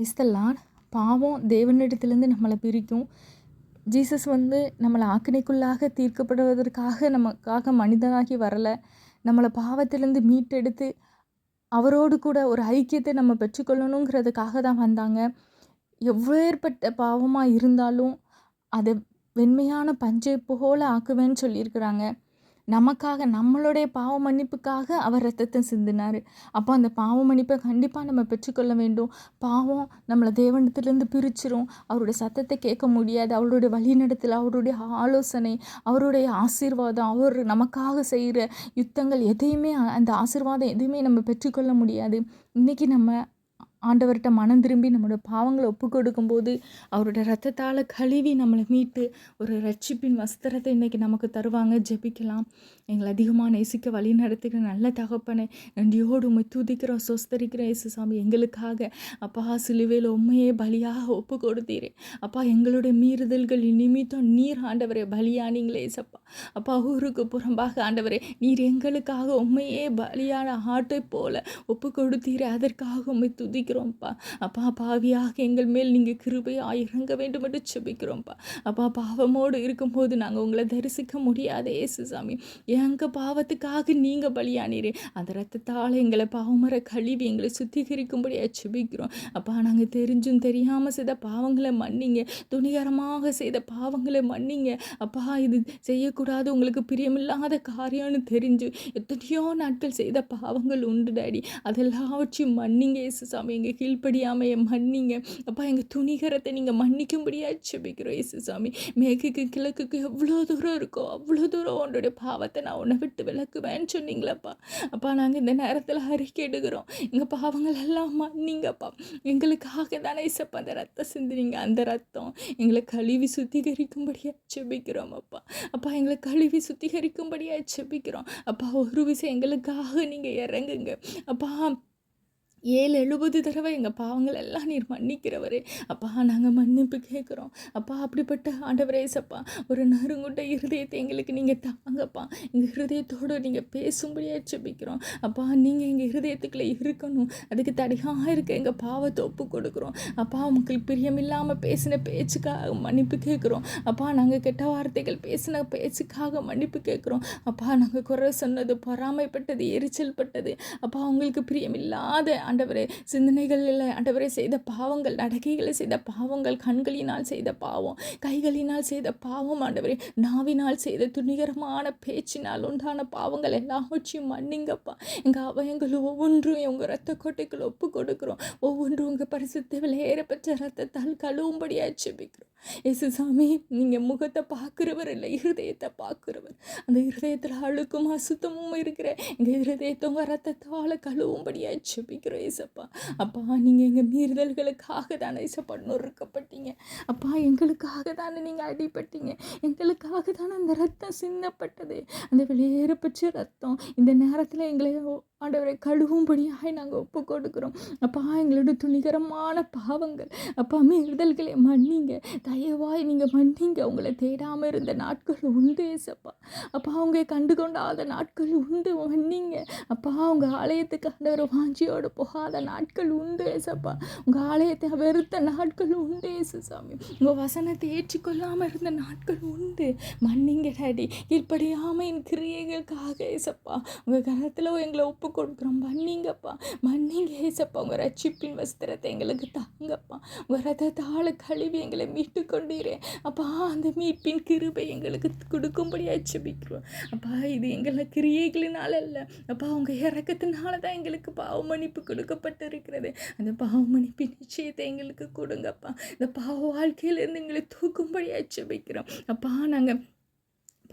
Is தலா பாவம் தேவனிடத்திலேருந்து நம்மளை பிரிக்கும். ஜீசஸ் வந்து நம்மளை ஆக்கினைக்குள்ளாக தீர்க்கப்படுவதற்காக நமக்காக மனிதனாகி வரலை. நம்மளை பாவத்திலேருந்து மீட்டெடுத்து அவரோடு கூட ஒரு ஐக்கியத்தை நம்ம பெற்றுக்கொள்ளணுங்கிறதுக்காக தான் வந்தாங்க. எவ்வேற்பட்ட பாவமாக இருந்தாலும் அதை வெண்மையான பஞ்சை போல ஆக்குவேன்னு சொல்லியிருக்கிறாங்க. நமக்காக நம்மளுடைய பாவ மன்னிப்புக்காக அவர் ரத்தத்தை சிந்தினார். அப்போ அந்த பாவ மன்னிப்பை கண்டிப்பாக நம்ம பெற்றுக்கொள்ள வேண்டும். பாவம் நம்மளை தேவனத்திலேருந்து பிரிச்சிரும். அவருடைய சத்தத்தை கேட்க முடியாது. அவருடைய வழிநடத்தல் அவருடைய ஆலோசனை அவருடைய ஆசீர்வாதம் அவர் நமக்காக செய்கிற யுத்தங்கள் எதையுமே அந்த ஆசீர்வாதம் எதுவுமே நம்ம பெற்றுக்கொள்ள முடியாது. இன்றைக்கி நம்ம ஆண்டவர்கிட்ட மனம் திரும்பி நம்மளோட பாவங்களை ஒப்பு கொடுக்கும்போது அவரோட ரத்தத்தால் கழுவி நம்மளை மீட்டு ஒரு ரட்சிப்பின் வஸ்திரத்தை இன்றைக்கி நமக்கு தருவாங்க. ஜெபிக்கலாம். எங்களை அதிகமாக நேசிக்க வழி நடத்துகிற நல்ல தகப்பனை நன்றியோடு உண்மை துதிக்கிறோம் சொஸ்தரிக்கிறோம் இயேசு சாமி. எங்களுக்காக அப்பா சிலுவையில் உண்மையே பலியாக ஒப்பு கொடுத்தீரே. அப்பா எங்களுடைய மீறுதல்கள் நிமித்தம் நீர் ஆண்டவரே பலியானீங்களே சப்பா அப்பா ஊருக்கு புறம்பாக ஆண்டவரே நீர் எங்களுக்காக உண்மையே பலியான ஆட்டை போல ஒப்பு கொடுத்தீரே. அதற்காக உண்மை துதிக்கிறோம்ப்பா அப்பா பாவியாக எங்கள் மேல் நீங்கள் கிருபையாக இறங்க வேண்டும் என்று செபிக்கிறோம்ப்பா அப்பா பாவமோடு இருக்கும்போது நாங்கள் உங்களை தரிசிக்க முடியாத ஏசு சாமி எங்கள் பாவத்துக்காக நீங்கள் பலியானீரே. அந்த ரத்தத்தால் எங்களை பாவமர கழுவி எங்களை சுத்திகரிக்கும்படியாக செபிக்கிறோம். அப்பா நாங்கள் தெரிஞ்சும் தெரியாமல் செய்த பாவங்களை மன்னிங்க. துணிகரமாக செய்த பாவங்களை மன்னிங்க. அப்பா இது செய்யக்கூடாது உங்களுக்கு பிரியமில்லாத காரியம்னு தெரிஞ்சு எத்தனையோ நாட்கள் செய்த பாவங்கள் உண்டு டாடி. அதெல்லாவற்றையும் மன்னிங்க ஏசு சாமி நீங்கள் கீழ்ப்படியாமல் என் மன்னிங்க. அப்பா எங்கள் துணிகரத்தை நீங்கள் மன்னிக்கும்படியாக செபிக்கிறோம் இயேசு சாமி மேகுக்கு கிழக்குக்கு எவ்வளோ தூரம் இருக்கோ அவ்வளோ தூரம் உன்னுடைய பாவத்தை நான் உன்னை விட்டு விளக்குவேன்னு சொன்னீங்களப்பா. அப்பா நாங்கள் இந்த நேரத்தில் அறிக்கை எடுக்கிறோம். எங்கள் பாவங்கள் எல்லாம் மன்னிங்கப்பா. எங்களுக்காக தானே இசப்பா அந்த ரத்தம் சிந்தினீங்க அந்த ரத்தம். எங்களை கழுவி சுத்திகரிக்கும்படியாக செபிக்கிறோம் அப்பா. அப்பா எங்களை கழுவி சுத்திகரிக்கும்படியாக செபிக்கிறோம் அப்பா ஒரு விஷயம் எங்களுக்காக நீங்கள் இறங்குங்க. அப்பா ஏழு எழுபது தடவை எங்கள் பாவங்கள் எல்லாம் நீர் மன்னிக்கிறவரே. அப்பா நாங்கள் மன்னிப்பு கேட்குறோம். அப்பா அப்படிப்பட்ட ஆண்டவரே சப்பா ஒரு நறுங்குட்ட இருதயத்தை எங்களுக்கு நீங்கள் தாங்கப்பா. எங்கள் ஹிருதயத்தோடு நீங்கள் பேசும்படியாக செபிக்கிறோம் அப்பா நீங்கள் எங்கள் ஹிருதயத்துக்குள்ளே இருக்கணும். அதுக்கு தடையாக இருக்க எங்கள் பாவத்தை ஒப்பு கொடுக்குறோம். அப்பா உங்களுக்கு பிரியமில்லாமல் பேசின பேச்சுக்காக மன்னிப்பு கேட்குறோம். அப்பா நாங்கள் கெட்ட வார்த்தைகள் பேசின பேச்சுக்காக மன்னிப்பு கேட்குறோம். அப்பா நாங்கள் குறை சொன்னது பொறாமைப்பட்டது எரிச்சல் பட்டது அப்பா உங்களுக்கு பிரியமில்லாத ஆண்டவரே சிந்தனைகளில் ஆண்டவரே செய்த பாவங்கள் நடக்கைகளை செய்த பாவங்கள் கண்களினால் செய்த பாவம் கைகளினால் செய்த பாவம் ஆண்டவரே நாவினால் செய்த துணிகரமான பேச்சினால் உண்டான பாவங்கள் எல்லாவற்றையும் மன்னிங்கப்பா. எங்கள் அவயங்கள் ஒவ்வொன்றும் உங்கள் ரத்த கோட்டைக்குள் ஒப்பு கொடுக்குறோம். ஒவ்வொன்றும் உங்கள் பரிசுத்த விலையேறப்பட்ட ரத்தத்தால் கழுவும்படியாக செபிக்கிறோம் இயேசு சாமி நீங்கள் முகத்தை பார்க்குறவர் இல்லை இருதயத்தை பார்க்குறவர். அந்த இருதயத்தில் அழுக்கும் அசுத்தமும் இருக்கிற எங்கள் இருதயத்தை உங்கள் ரத்தத்தால் கழுவும்படியாக செபிக்கிறோம் ஏசப்பா. அப்பா நீங்கள் எங்கள் மீறுதல்களுக்காக தானே ஏசப்பா நொறுக்கப்பட்டீங்க. அப்பா எங்களுக்காக தானே நீங்கள் அடிபட்டீங்க. எங்களுக்காக தானே அந்த ரத்தம் சிந்தப்பட்டது. அந்த வெளியேறப்பட்ட ரத்தம் இந்த நேரத்தில் எங்களை ஆண்டவரை கழுவும்படியாக நாங்கள் ஒப்பு கொடுக்குறோம் அப்பா எங்களோட துணிகரமான பாவங்கள். அப்பா மீறுதல்களை மன்னிங்க. தயவாய் நீங்கள் மன்னிங்க. உங்களை தேடாமல் இருந்த நாட்கள் உண்டு ஏசப்பா. அப்பா அவங்க கண்டு கொண்டாத நாட்கள் உண்டு. மன்னிங்க. அப்பா அவங்க ஆலயத்துக்கு ஆண்டவர் வாஞ்சியோடு போகாத நாட்கள் உண்டு ஏசப்பா. உங்கள் ஆலயத்தை வெறுத்த நாட்கள் உண்டு ஏசு சாமி உங்கள் வசனத்தை ஏற்றிக்கொள்ளாமல் இருந்த நாட்கள் உண்டு. மன்னிங்க டாடி. கீழ்ப்படியாமல் என் கிரியைகளுக்காக ஏசப்பா. உங்கள் கரத்தில் எங்களை ஒப்பு கொடுக்குறோம் மன்னிங்கப்பா. மன்னிங்க ஏசப்பா. உங்கள் ரட்சிப்பின் வஸ்திரத்தை எங்களுக்கு தாங்கப்பா. உங்கள் ரத்தத்தால் கழுவி எங்களை மீட்டு கொண்டீரே அப்பா அந்த மீட்பின் கிருபை எங்களுக்கு கொடுக்கும்படியாக செபிக்கிறோம் அப்பா இது எங்களை கிரியைகளினால அல்ல அப்பா உங்கள் இறக்கத்தினால தான் எங்களுக்கு பாவ மன்னிப்பு கொடுக்கப்பட்டிருக்கிறது அந்த பாவ நிச்சயத்தை எங்களுக்கு கொடுங்கப்பா. இந்த பாவ வாழ்க்கையிலேருந்து எங்களை தூக்கும்படியாக செபிக்கிறோம் அப்பா நாங்கள்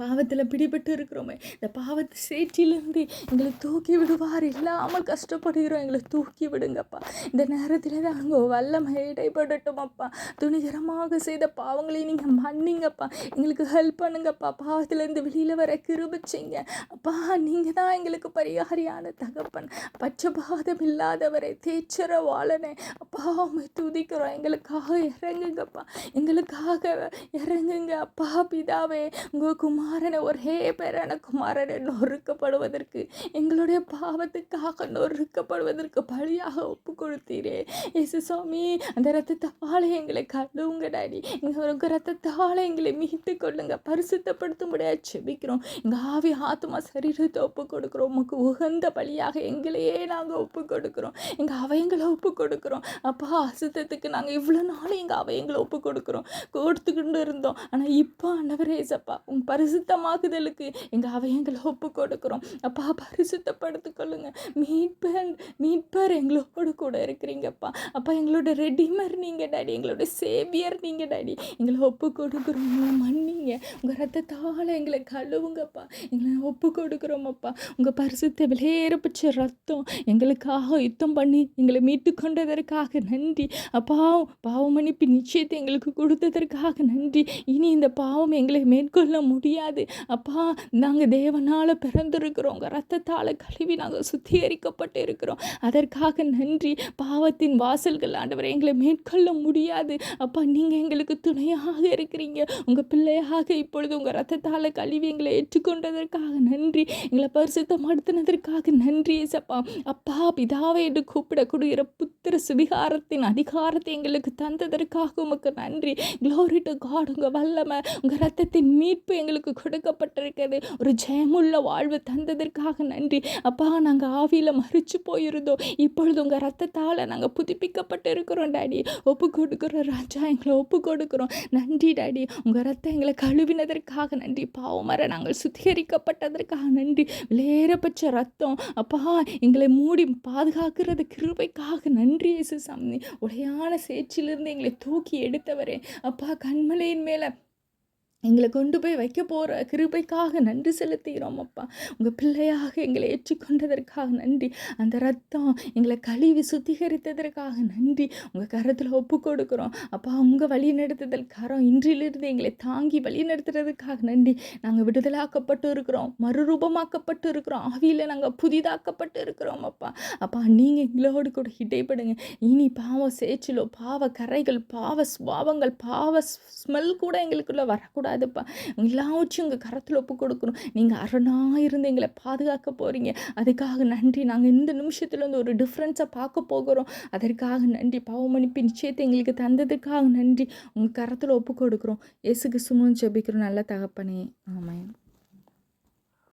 பாவத்தில் பிடிபட்டு இருக்கிறோமே. இந்த பாவத்தை சேற்றிலிருந்து எங்களை தூக்கி விடுவார். இல்லாமல் கஷ்டப்படுகிறோம். எங்களை தூக்கி விடுங்கப்பா. இந்த நேரத்தில் தான் அங்கே வல்லமை இடைப்படட்டும் அப்பா. துணிகரமாக செய்த பாவங்களை நீங்கள் மன்னிங்கப்பா. எங்களுக்கு ஹெல்ப் பண்ணுங்கப்பா. பாவத்திலேருந்து வெளியில் வர கிருபிச்சிங்க அப்பா நீங்கள் தான் எங்களுக்கு பரிகாரியான தகப்பன். பச்சை பாதம் இல்லாதவரை தேச்சர வாழனே அப்பா உண்மை துதிக்கிறோம். எங்களுக்காக இறங்குங்கப்பா. எங்களுக்காக இறங்குங்க அப்பா பிதாவே. உங்கள் குமார் குமாரனை ஒரே பேரான குமாரனை நொறுக்கப்படுவதற்கு எங்களுடைய பாவத்துக்காக நொறுக்கப்படுவதற்கு பலியாக ஒப்பு கொடுத்தீரே இயேசு சுவாமி அந்த ரத்தத்தால் எங்களை கழுவுங்க டாடி. எங்கள் ரத்தத்தால் எங்களை மீட்டு கொள்ளுங்க. பரிசுத்தப்படுத்தும்படியாக செபிக்கிறோம். எங்கள் ஆவி ஆத்மா சரீரத்தை ஒப்பு கொடுக்குறோம் உமக்கு உகந்த பலியாக எங்களையே நாங்கள் ஒப்பு கொடுக்குறோம் எங்கள் அவயங்களை ஒப்பு கொடுக்குறோம் அப்பா அசுத்தத்துக்கு நாங்கள் இவ்வளோ நாளும் எங்கள் அவயங்களை ஒப்பு கொடுக்குறோம் கொடுத்துக்கிட்டு இருந்தோம். ஆனால் இப்போ ஆண்டவரே ஏசப்பா உன் பரிசுத்தமாக்குதலுக்கு. எங்கள் அவயங்களை ஒப்பு கொடுக்குறோம். அப்பா பரிசுத்தப்படுத்தி கொள்ளுங்க மீட்பர் மீட்பர் எங்களோடு கூட இருக்கிறீங்கப்பா. அப்பா எங்களோட ரெடிமர் நீங்கள் டாடி. எங்களோட சேவியர் நீங்கள் டாடி. எங்களை ஒப்பு கொடுக்குறோம். மன்னிங்க. உங்கள் ரத்தத்தால் எங்களை கழுவுங்கப்பா. எங்களை ஒப்பு கொடுக்குறோமப்பா. உங்கள் பரிசுத்த விலையேறப்பிச்ச ரத்தம் எங்களுக்காக யுத்தம் பண்ணி எங்களை மீட்டு கொண்டதற்காக நன்றி. அப்பா பாவ மன்னிப்பு நிச்சயத்தை எங்களுக்கு கொடுத்ததற்காக நன்றி. இனி இந்த பாவம் எங்களை மேற்கொள்ள முடியாது. அப்பா நாங்கள் தேவனால் பிறந்திருக்கிறோம். உங்கள் ரத்தத்தால் கழுவி நாங்கள் சுத்திகரிக்கப்பட்டு இருக்கிறோம் அதற்காக நன்றி. பாவத்தின் வாசல்கள் ஆண்டவரை எங்களை மேற்கொள்ள முடியாது. அப்பா நீங்கள் எங்களுக்கு துணையாக இருக்கிறீங்க. உங்கள் பிள்ளையாக இப்பொழுது உங்கள் ரத்தத்தால் கழுவி எங்களை ஏற்றுக்கொண்டதற்காக நன்றி. எங்களை பரிசுத்தப்படுத்தினதற்காக நன்றி சப்பா அப்பா பிதாவை என்று கூப்பிடக்கூடிய புத்திர சுவிகாரத்தின் அதிகாரத்தை எங்களுக்கு தந்ததற்காக உமக்கு நன்றி. க்ளோரி டு காட் உங்கள் வல்லமை உங்கள் ரத்தத்தின் மீட்பு எங்களுக்கு கொடுக்கப்பட்டிருக்கிறது. ஒரு ஜெயமுள்ள வாழ்வு தந்ததற்காக நன்றி. அப்பா நாங்கள் ஆவியில் மறித்து போயிருந்தோம். இப்பொழுது உங்கள் ரத்தத்தால் நாங்கள் புதுப்பிக்கப்பட்டு இருக்கிறோம் டாடி. ஒப்பு கொடுக்குறோம் ராஜா எங்களை ஒப்பு கொடுக்குறோம். நன்றி டாடி. உங்கள் ரத்தம் எங்களை கழுவினதற்காக நன்றி. பாவமர நாங்கள் சுத்திகரிக்கப்பட்டதற்காக நன்றி. விலையேறப்பட்ட ரத்தம் அப்பா எங்களை மூடி பாதுகாக்கிறது கிருபைக்காக நன்றி இயேசு சாமி உடையான சேற்றிலிருந்து எங்களை தூக்கி எடுத்தவரே. அப்பா கண்மலையின் மேலே எங்களை கொண்டு போய் வைக்க போகிற கிருபைக்காக நன்றி செலுத்துகிறோம் அப்பா. உங்கள் பிள்ளையாக எங்களை ஏற்றுக்கொண்டதற்காக நன்றி. அந்த ரத்தம் எங்களை கழுவி சுத்திகரித்ததற்காக நன்றி. உங்கள் கரத்தில் ஒப்பு கொடுக்குறோம். அப்பா உங்கள் வழி நடத்துதல் கரம் இன்றிலிருந்து எங்களை தாங்கி வழி நடத்துறதுக்காக நன்றி. நாங்கள் விடுதலாக்கப்பட்டு இருக்கிறோம். மறுரூபமாக்கப்பட்டு இருக்கிறோம். ஆவியில் நாங்கள் புதிதாக்கப்பட்டு இருக்கிறோம் அப்பா. அப்பா நீங்கள் எங்களோடு கூட இடைப்படுங்க. இனி பாவம் சேச்சிலோ பாவ கரைகள் பாவ சுபாவங்கள் பாவ ஸ்மெல் கூட எங்களுக்குள்ளே வரக்கூடாது. கூடாதுப்பா எல்லாவற்றையும் உங்கள் கரத்தில் ஒப்பு கொடுக்கணும். நீங்கள் அரணாக இருந்து எங்களை பாதுகாக்க போகிறீங்க அதுக்காக நன்றி. நாங்கள் இந்த நிமிஷத்தில் வந்து ஒரு டிஃப்ரென்ஸை பார்க்க போகிறோம். அதற்காக நன்றி. பாவமணிப்பு நிச்சயத்தை எங்களுக்கு தந்ததுக்காக நன்றி. உங்கள் கரத்தில் ஒப்பு கொடுக்குறோம். எசுக்கு சுமன் ஜெபிக்கிறோம். நல்ல தகப்பனே. ஆமாம்